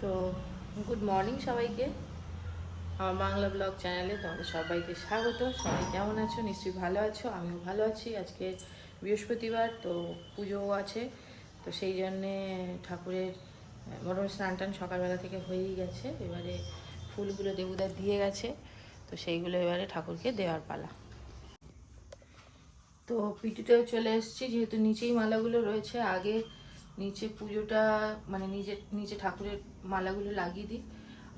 তো good morning সবাইকে। আমার বাংলা ব্লগ চ্যানেলে তোমাদের সবাইকে স্বাগত। সবাই কেমন আছো? নিশ্চয়ই ভালো আছো, আমিও ভালো আছি। আজকে বৃহস্পতিবার, তো পুজোও আছে। তো সেই জন্যে ঠাকুরের মোটামুটি স্নান টান সকালবেলা থেকে হয়েই গেছে। এবারে ফুলগুলো দেবুদা দিয়ে গেছে। তো সেইগুলো এবারে ঠাকুরকে দেওয়ার পালা। তো পিটুতেও চলে এসেছি, যেহেতু নিচেই মালাগুলো রয়েছে, আগে নিচে পুজোটা মানে নিজে নিচে ঠাকুরের মালাগুলো লাগিয়ে দিই।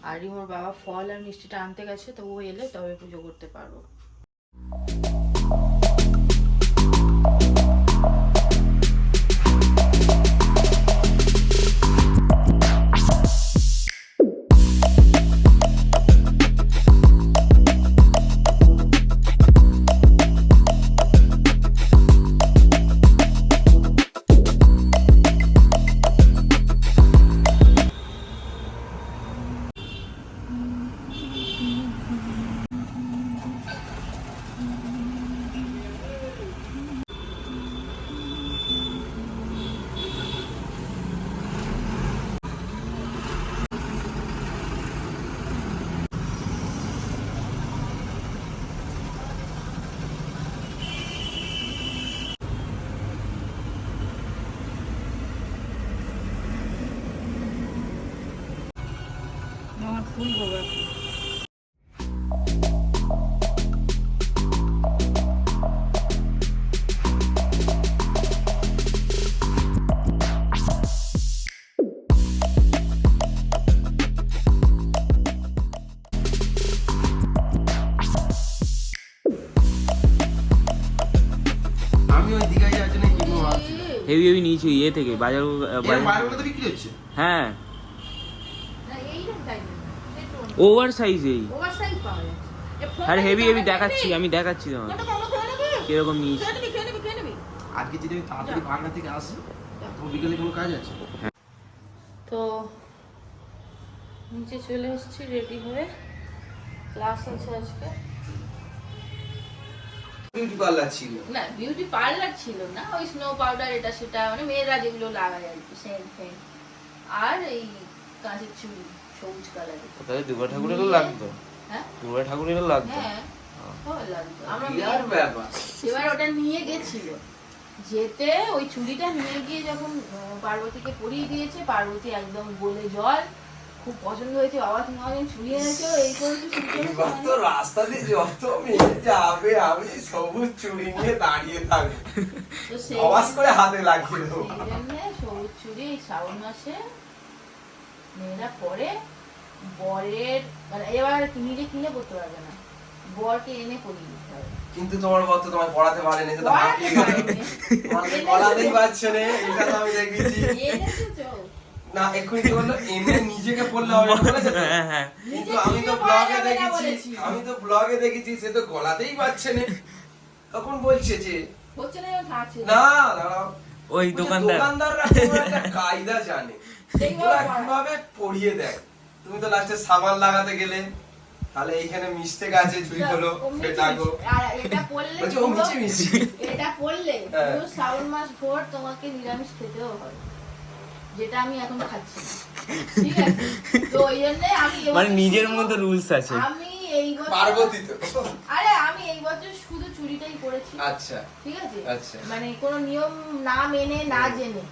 আর রিমোর বাবা ফল আর মিষ্টিটা আনতে গেছে, তো ও এলে তবে পুজো করতে পারব। ফুল ভাবছি হেভি হেভি নিয়েছি ইয়ে থেকে বাজার হচ্ছে? হ্যাঁ। ওভার সাইজ এই। ওভার সাইজ পাওয়া যাচ্ছে আর হেভি হেভি দেখাচ্ছি আমি দেখাচ্ছি নিবি? কীরকম নিবি। আজকে যদি আমি তাড়াতাড়ি ভাগনা থেকে আসি তো বিকেলে কোনো কাজ আছে? তো নিচে চলে এসেছি রেডি হয়ে ক্লাস আছে আজকে। বিউটি পার্লার ছিল। না বিউটি পার্লার ছিল না ওই স্নো পাউডার এটা সেটা মানে মেয়েরা যেগুলো লাগায় আর কি সেন্ট ফেন্ট আর এই কাঁচের চুড়ি। সবুজ কালারের। তাহলে দুর্গা ঠাকুরেরও লাগতো? হ্যাঁ? দুর্গা ঠাকুরেরও লাগতো? হ্যাঁ এবার ওটা নিয়ে গেছিল। যেতে ওই চুড়িটা নিয়ে গিয়ে যখন পার্বতীকে পরিয়ে দিয়েছে পার্বতী একদম বলে জল খুব পছন্দ হয়েছে বাবা তুমি আমাকে চুড়ি এনেছো এই করেছ সেই করেছ এবার তো মানে- রাস্তা দিয়ে যত মেয়ে যাবে আমি সবুজ চুড়ি নিয়ে দাঁড়িয়ে থাকব। আওয়াজ করে হাতে লাগিয়ে দেবো। সবুজ চুড়ি এই শ্রাবণ মাসে মেয়েরা পরে বরের মানে এবার নিজে কিনে করতে পারবে না বরকে এনে পরিয়ে দিতে হবে কিন্তু তোমার বর তো তোমায় পড়াতে সেটা পড়াতে হাঁপিয়ে। পড়াতেই পারছে না এটা তো আমি দেখেছি তো? না এক্ষুনি কি বলল এমনি নিজেকে পড়লে হবে তো? হ্যাঁ হ্যাঁ কিন্তু আমি তো ব্লগে দেখেছি আমি তো ব্লগে দেখেছি সে তো গলাতেই পাচ্ছে না তখন বলছে যে হচ্ছে না না। দাঁড়াও ওই দোকানদার দোকানদাররা একটা কায়দা জানে। কীভাবে পড়িয়ে দেয় তুমি তো লাস্টে সাবান লাগাতে গেলে তাহলে এইখানে মিশতে গেছে ঝুড়ি হলো এটা পড়লে বলছে ও এটা পড়লে হ্যাঁ। পুরো শ্রাবণ মাস ভোর তোমাকে নিরামিষ খেতেও হয় যেটা আমি এখন খাচ্ছি ঠিক আছে? তো এই জন্য আমি মানে নিজের মধ্যে রুলস আছে। আমি এই বছর পার্বতী তো। আরে আমি এই বছর শুধু চুরিটাই করেছি। আচ্ছা। ঠিক আছে? আচ্ছা। মানে কোনো নিয়ম না মেনে না জেনে।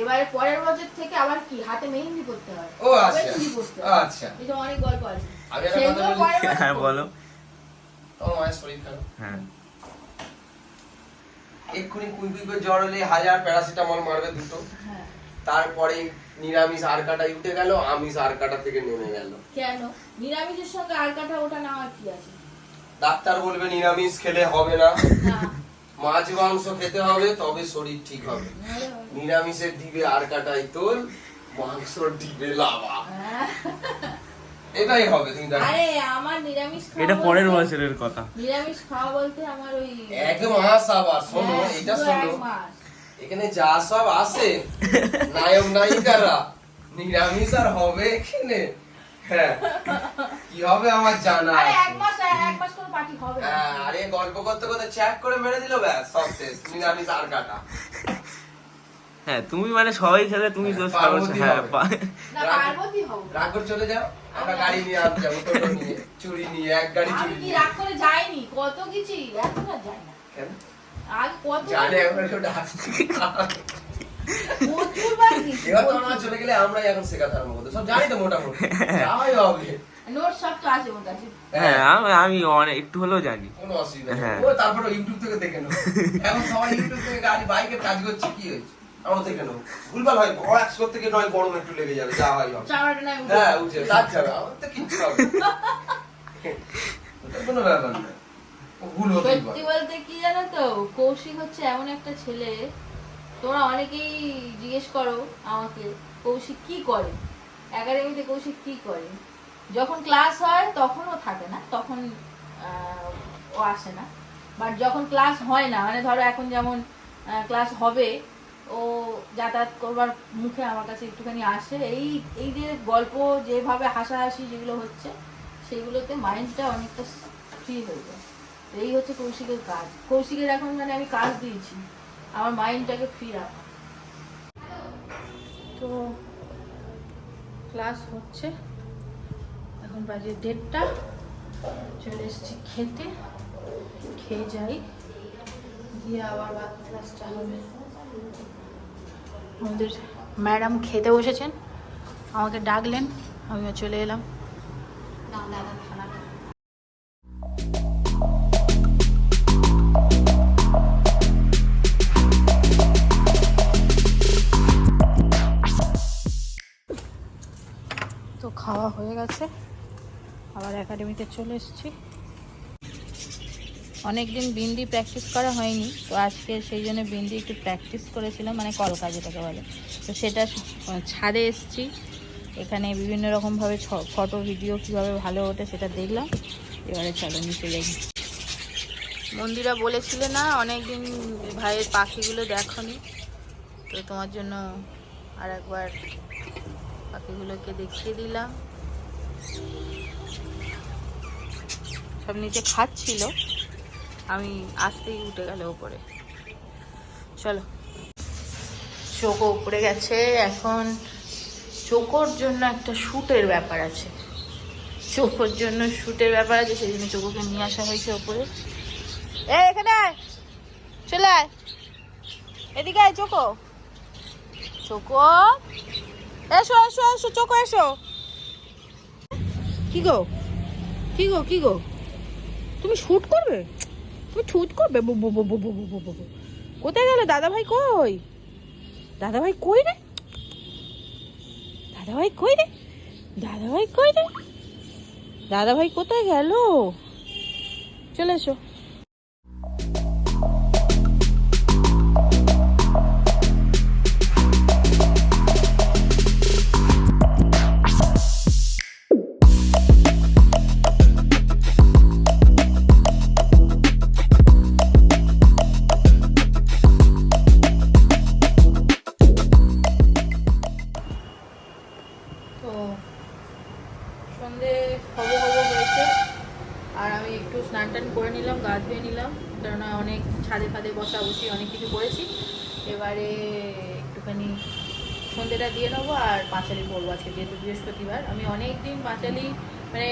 এবারে পরের বছর থেকে আবার কি? হাতে মেহেন্দি করতে হয়। ও আচ্ছা। আচ্ছা। এটা অনেক গল্প আছে। আমি একটা কথা বলি। হ্যাঁ বলো। তোমার মায়ের শরীর খারাপ। হ্যাঁ। এক্ষুনি কুই কুই করে জ্বর হলে হাজার প্যারাসিটামল মারবে দুটো। হ্যাঁ। তারপরে নিরামিষ আর কাটাই উঠে গেল আমিষ আর কাটা থেকে নেমে গেল। কেন? নিরামিষের সঙ্গে আর কাটা ওটা নেওয়ার কি আছে? ডাক্তার বলবে নিরামিষ খেলে হবে না। মাছ মাংস খেতে হবে তবে শরীর ঠিক হবে। নিরামিষের ডিবে আর কাটাই তোল মাংসর ডিবে লাভা হ্যাঁ। এটাই হবে তুমি দেখো। আরে আমার নিরামিষ খাওয়া এটা পরের বছরের কথা। নিরামিষ খাওয়া বলতে আমার ওই এক মাস আবার শোনো এটা শোনো। এখানে যা সব আসে নায়ক নায়িকারা নিরামিষ আর হবে এখানে? হ্যাঁ। কি হবে আমার জানা আরে আছে? এক মাস এক মাস কোনো পার্টি হবে। না। হ্যাঁ আরে গল্প করতে করতে চ্যাট করে মেরে দিল ব্যাস সব শেষ নিরামিষ আর কাটা। হ্যাঁ তুমি মানে সবাই খেলে তুমি তো হ্যাঁ হবে। পা- না পার্বতী হব। রাগ করে চলে যাও আমরা গাড়ি নিয়ে আনতে যাব টোটো নিয়ে চুরি নিয়ে এক গাড়ি চুরি নিয়ে। রাগ করে যাইনি? কত কিছু? এখন আর যাই না। কেন? আজ কত জানে আমরা কেউ ডাক প্রচুর বার গেছি, এবার তো আমরা চলে গেলে আমরাই এখন শেখাতে আরম্ভ করতে সব জানি তো মোটামুটি। যাওয়াই হবে। নোট সব তো আছে ওর কাছে হ্যাঁ আমি- আমি অনেক একটু হলেও জানি। কোনো অসুবিধা নেই। হ্যাঁ। ও তারপরে ইউটিউব থেকে দেখে নেব। এখন সবাই ইউটিউব থেকে গাড়ি বাইকের কাজ করছে কি হয়েছে? আমরা দেখে নেব। ভুলভাল হয় বড় একশো থেকে নয় গরম একটু লেগে যাবে যা হয় হবে। চাওয়াটা নাই উঠে। হ্যাঁ উঠে। তার যাবে আমার তো কিচ্ছু হবে কোনো ব্যাপার না। ও ভুল হতেই পারে। বলতে কি জানো তো? কৌশিক হচ্ছে এমন একটা ছেলে তোমরা অনেকেই জিজ্ঞেস করো আমাকে, কৌশিক কি করে? একাডেমিতে কৌশিক কি করে? যখন ক্লাস হয় তখনও থাকে না, তখন ও আসে না। বাট যখন ক্লাস হয় না মানে ধরো এখন যেমন ক্লাস হবে, ও যাতায়াত করবার মুখে আমার কাছে একটুখানি আসে। এই এই যে গল্প যেভাবে হাসাহাসি যেগুলো হচ্ছে, সেগুলোতে মাইন্ডটা অনেকটা ফ্রি হয়ে যায়। এই হচ্ছে কৌশিকের কাজ। কৌশিকের এখন মানে আমি কাজ দিয়েছি। আমার মাইন্ডটাকে ফ্রি রাখা। তো ক্লাস হচ্ছে। এখন বাজে দেড়টা। চলে এসেছি খেতে। খেয়ে যাই। দিয়ে আবার ক্লাসটা হবে। আমাদের ম্যাডাম খেতে বসেছেন। আমাকে ডাকলেন। আমিও চলে এলাম। তো খাওয়া হয়ে গেছে। আবার একাডেমিতে চলে এসেছি। অনেকদিন বিন্দি প্র্যাকটিস করা হয়নি, তো আজকে সেই জন্য বিন্দি একটু প্র্যাকটিস করেছিলাম মানে কলকা যেটাকে বলে। তো সেটা ছাদে এসেছি। এখানে বিভিন্ন রকমভাবে ফটো ভিডিও কীভাবে ভালো ওঠে সেটা দেখলাম। এবারে চলো নিচে যাই। মন্দিরা বলেছিলে না, অনেকদিন ভাইয়ের পাখিগুলো দেখনি। তো তোমার জন্য আর একবার পাখিগুলোকে দেখিয়ে দিলাম। সব নিচে খাচ্ছিল আমি আসতেই উঠে গেল উপরে। চলো। চোখও উপরে গেছে। এখন চোখোর জন্য একটা শ্যুটের ব্যাপার আছে। চোখোর জন্য শ্যুটের ব্যাপার আছে সেই জন্য চোখোকে নিয়ে আসা হয়েছে ওপরে এখানে। চলে আয়। এদিকে আয় চোখো চোখো এসো এসো এসো, চোখ এসো। কি গো? কি গো কি গো? তুমি শুট করবে? তুমি শুট করবে? কোথায় গেল? দাদা ভাই কই? দাদা ভাই কই রে? দাদা ভাই কই রে? দাদা ভাই কই রে? দাদা ভাই কোথায় গেল? চলে এসো। তো সন্ধে হব হব হয়েছে। আর আমি একটু স্নান টান করে নিলাম, গা ধুয়ে নিলাম। কেননা অনেক ছাদে ফাদে বসা বসি অনেক কিছু করেছি। এবারে একটুখানি সন্ধেটা দিয়ে নেব আর পাঁচালি পড়ব আজকে, যেহেতু বৃহস্পতিবার। আমি অনেক দিন পাঁচালি মানে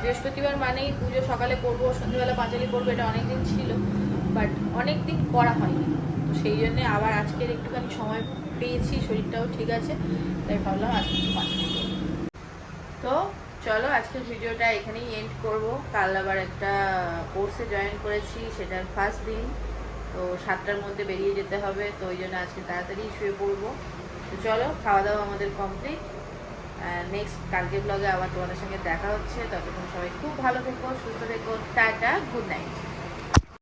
বৃহস্পতিবার মানেই পুজো সকালে করব সন্ধ্যেবেলা পাঁচালি করব, এটা অনেক দিন ছিল। বাট অনেক দিন করা হয়নি। তো সেই জন্যে আবার আজকের একটুখানি সময় পেয়েছি, শরীরটাও ঠিক আছে, তাই ভাবলাম আজকে একটু তো চলো, আজকের ভিডিওটা এখানেই এন্ড করব। কাল আবার একটা কোর্সে জয়েন করেছি, সেটার ফার্স্ট দিন। তো সাতটার মধ্যে বেরিয়ে যেতে হবে, তো ওই জন্য আজকে তাড়াতাড়ি শুয়ে পড়ব। তো চলো খাওয়া দাওয়া আমাদের কমপ্লিট নেক্সট কালকে ব্লগে আবার তোমাদের সঙ্গে দেখা হচ্ছে। ততক্ষণ সবাই খুব ভালো থেকো, সুস্থ থেকো, টাটা গুড নাইট